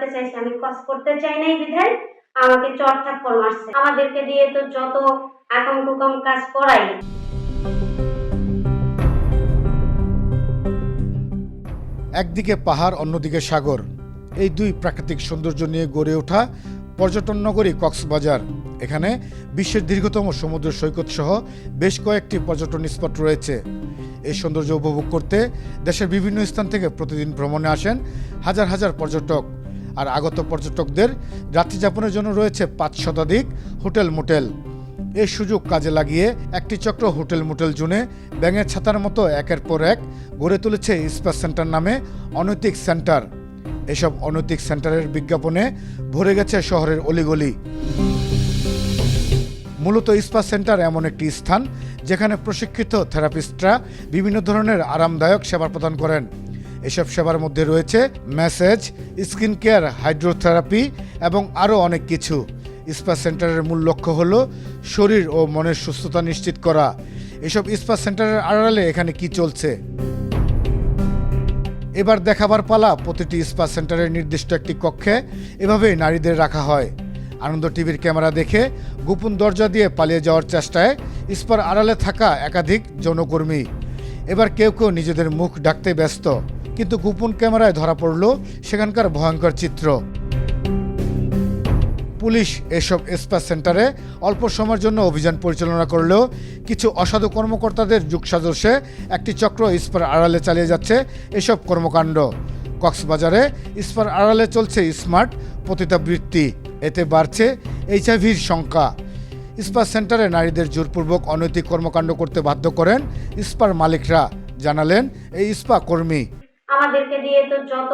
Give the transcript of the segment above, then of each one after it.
করাতে চাইছে আমি কাজ করতে চাই নাই বিধায় আমাকে চট থাপ্পড় মারছে। আমাদেরকে দিয়ে তো যত আকাম কুকাম কাজ করাই। একদিকে পাহাড়, অন্যদিকে সাগর। এই দুই প্রাকৃতিক সৌন্দর্য নিয়ে গড়ে ওঠা পর্যটন নগরী কক্সবাজার। এখানে বিশ্বের দীর্ঘতম সমুদ্র সৈকত সহ বেশ কয়েকটি পর্যটন স্পট রয়েছে। এই সৌন্দর্য উপভোগ করতে দেশের বিভিন্ন স্থান থেকে প্রতিদিন ভ্রমণে আসেন হাজার হাজার পর্যটক। আর আগত পর্যটকদের রাত্রিযাপনের জন্য রয়েছে পাঁচ শতাধিক হোটেল মোটেল। এই সুযোগ কাজে লাগিয়ে একটি চক্র হোটেল মোটেল জুনে ব্যাঙের ছাতার মতো একের পর এক গড়ে তুলেছে স্পা সেন্টার নামে অনৈতিক সেন্টার। এসব অনৈতিক সেন্টারের বিজ্ঞাপনে ভরে গেছে শহরের অলিগলি। মূলত স্পা সেন্টার এমন একটি স্থান যেখানে প্রশিক্ষিত থেরাপিস্টরা বিভিন্ন ধরনের আরামদায়ক সেবা প্রদান করেন। এসব সেবার মধ্যে রয়েছে ম্যাসেজ, স্কিন কেয়ার, হাইড্রোথেরাপি এবং আরও অনেক কিছু। স্পা সেন্টারের মূল লক্ষ্য হল শরীর ও মনের সুস্থতা নিশ্চিত করা। এসব স্পা সেন্টারের আড়ালে এখানে কি চলছে? এবার দেখাবার পালা, প্রতিটি স্পা সেন্টারের নির্দিষ্ট একটি কক্ষে এভাবেই নারীদের রাখা হয়। আনন্দ টিভির ক্যামেরা দেখে গোপন দরজা দিয়ে পালিয়ে যাওয়ার চেষ্টায় স্পার আড়ালে থাকা একাধিক যৌনকর্মী। এবার কেউ কেউ নিজেদের মুখ ডাকতে ব্যস্ত। কিন্তু গোপন ক্যামেরায় ধরা পড়ল সেখানকার ভয়ঙ্কর চিত্র। পুলিশ এসব স্পা সেন্টারে অল্প সময়ের জন্য অভিযান পরিচালনা করলেও কিছু অসাধু কর্মকর্তাদের যুগসাজসে একটি চক্র স্পার আড়ালে চালিয়ে যাচ্ছে এসব কর্মকাণ্ড। কক্সবাজারে স্পার আড়ালে চলছে স্মার্ট পতিতাবৃত্তি। এতে বাড়ছে এইচআইভির সংখ্যা। স্পা সেন্টারে নারীদের জোরপূর্বক অনৈতিক কর্মকাণ্ড করতে বাধ্য করেন স্পার মালিকরা। জানালেন এই স্পা কর্মী। দিয়ে তো যত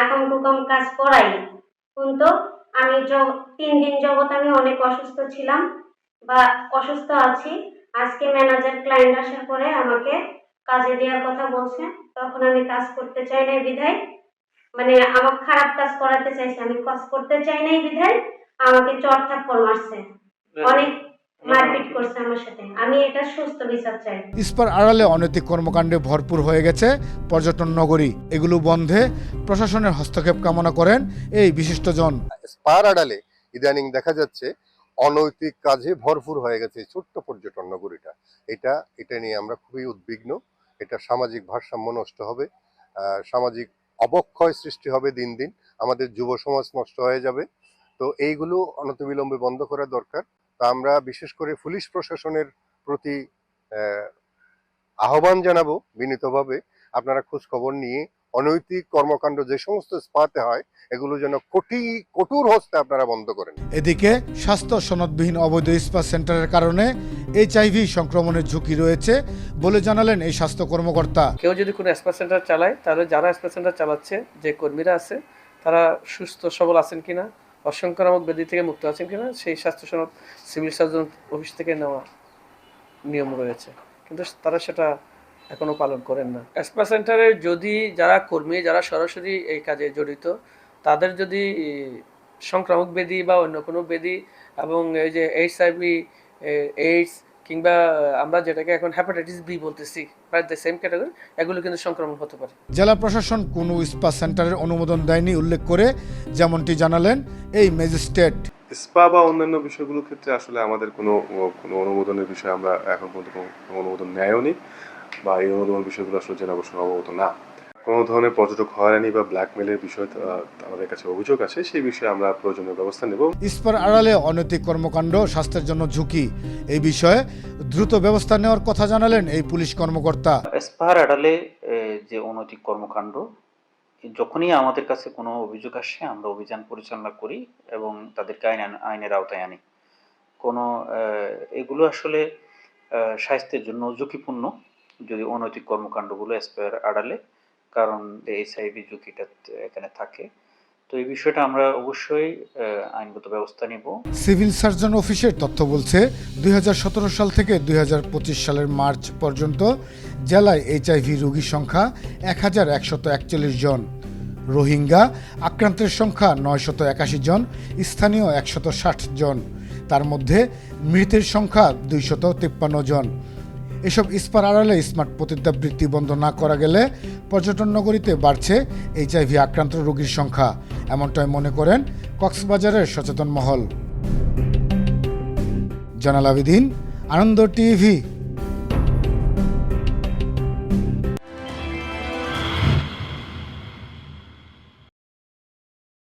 আকাম কুকাম কাজ করাই কিন্তু আমি তিন দিন জগৎ আমি অনেক অসুস্থ ছিলাম বা অসুস্থ আছি। আজকে ম্যানেজার ক্লায়েন্ট আসার পরে আমাকে কাজে দেওয়ার কথা বলছে। তখন আমি কাজ করতে চাই নাই বিধায়। মানে আমার খারাপ কাজ করাতে চাইছে। আমি কাজ করতে চাই নাই বিধায় আমাকে চট থাপ্পড় মারছে। অনেক মারপিট করছে আমার সাথে। আমি এটা সুস্থ বিচার চাই। ইস্পার আড়ালে অনৈতিক কর্মকাণ্ডে ভরপুর হয়ে গেছে পর্যটন নগরী। এগুলো বন্ধে প্রশাসনের হস্তক্ষেপ কামনা করেন এই বিশিষ্টজন। স্পার আড়ালে ইদানিং দেখা যাচ্ছে অনৈতিক কাজে ভরপুর হয়ে গেছে ছোট্ট পর্যটন নগরীটা। এটা এটা নিয়ে আমরা খুবই উদ্বিগ্ন। এটা সামাজিক ভারসাম্য নষ্ট হবে। আহ, সামাজিক অবক্ষয় সৃষ্টি হবে দিন দিন। আমাদের যুব সমাজ নষ্ট হয়ে যাবে। তো এইগুলো অনতিবিলম্বে বন্ধ করা দরকার। তা আমরা বিশেষ করে পুলিশ প্রশাসনের প্রতি আহ্বান জানাব বিনীতভাবে। আপনারা খোঁজ খবর নিয়ে অনৈতিক কর্মকাণ্ড যে সমস্ত স্পাতে হয় এগুলো যেন কটি কঠোর হস্তে আপনারা বন্ধ করেন। এদিকে স্বাস্থ্য সনদবিহীন অবৈধ ইস্পাত সেন্টারের কারণে এইচআইভি সংক্রমণের ঝুঁকি রয়েছে বলে জানালেন এই স্বাস্থ্য কর্মকর্তা। কেউ যদি কোনো স্পা সেন্টার চালায় তাহলে যারা স্পা সেন্টার চালাচ্ছে যে কর্মীরা আছে তারা সুস্থ সবল আছেন কিনা অসংক্রামক ব্যাধি থেকে মুক্ত আছেন কিনা, সেই স্বাস্থ্য সনদ সিভিল সার্জন অফিস থেকে নেওয়া নিয়ম রয়েছে। কিন্তু তারা সেটা এখনও পালন করেন না। স্পা সেন্টারে যদি যারা কর্মী, যারা সরাসরি এই কাজে জড়িত, তাদের যদি সংক্রামক ব্যাধি বা অন্য কোনো ব্যাধি এবং এই যে এইচ আইভি এইডস কিংবা আমরা যেটাকে এখন হ্যাপাটাইটিস বি বলতেছি প্রায় দ্য সেম ক্যাটাগরি এগুলো কিন্তু সংক্রমণ হতে পারে। জেলা প্রশাসন কোনো ইস্পাত সেন্টারের অনুমোদন দেয়নি উল্লেখ করে যেমনটি জানালেন এই ম্যাজিস্ট্রেট। স্পা বা অন্যান্য বিষয়গুলোর ক্ষেত্রে আসলে আমাদের কোনো কোনো অনুমোদনের বিষয়ে আমরা এখন পর্যন্ত অনুমোদন নেয়ও নি বা এই অনুমোদন বিষয়গুলো আসলে জেলা প্রশাসন অবগত না। কোনো ধরনের পর্যটক হয়রানি বা ব্ল্যাকমেলের বিষয় আমাদের কাছে অভিযোগ আছে সেই বিষয়ে আমরা প্রয়োজনীয় ব্যবস্থা নেব। ইস্পার আড়ালে অনৈতিক কর্মকাণ্ড স্বাস্থ্যের জন্য ঝুঁকি। এই বিষয়ে দ্রুত ব্যবস্থা নেওয়ার কথা জানালেন এই পুলিশ কর্মকর্তা। স্পার আড়ালে যে অনৈতিক কর্মকাণ্ড যখনই আমাদের কাছে কোনো অভিযোগ আসে আমরা অভিযান পরিচালনা করি এবং তাদেরকে আইন আইনের আওতায় আনি। কোনো এগুলো আসলে স্বাস্থ্যের জন্য ঝুঁকিপূর্ণ যদি অনৈতিক কর্মকাণ্ডগুলো স্পার আড়ালে কারণ এইচআইভি ঝুঁকিটা এখানে থাকে। তো এই বিষয়টা আমরা অবশ্যই আইনগত ব্যবস্থা নিব। সিভিল সার্জন অফিসের তথ্য বলছে, দুই হাজার সতেরো সাল থেকে দুই হাজার পঁচিশ সালের মার্চ পর্যন্ত জেলায় এইচআইভি রোগীর সংখ্যা এক হাজার একশত একচল্লিশ জন। রোহিঙ্গা আক্রান্তের সংখ্যা নয়শত একাশি জন, স্থানীয় একশত ষাট জন। তার মধ্যে মৃতের সংখ্যা দুইশত জন। এসব স্পার আড়ালে স্মার্ট পতিতাবৃত্তি বন্ধ না করা গেলে পর্যটন নগরীতে বাড়ছে এইচআইভি আক্রান্ত রোগীর সংখ্যা। এমনটাই মনে করেন কক্সবাজারের সচেতন মহল। জানালাবিদিন আনন্দ টিভি।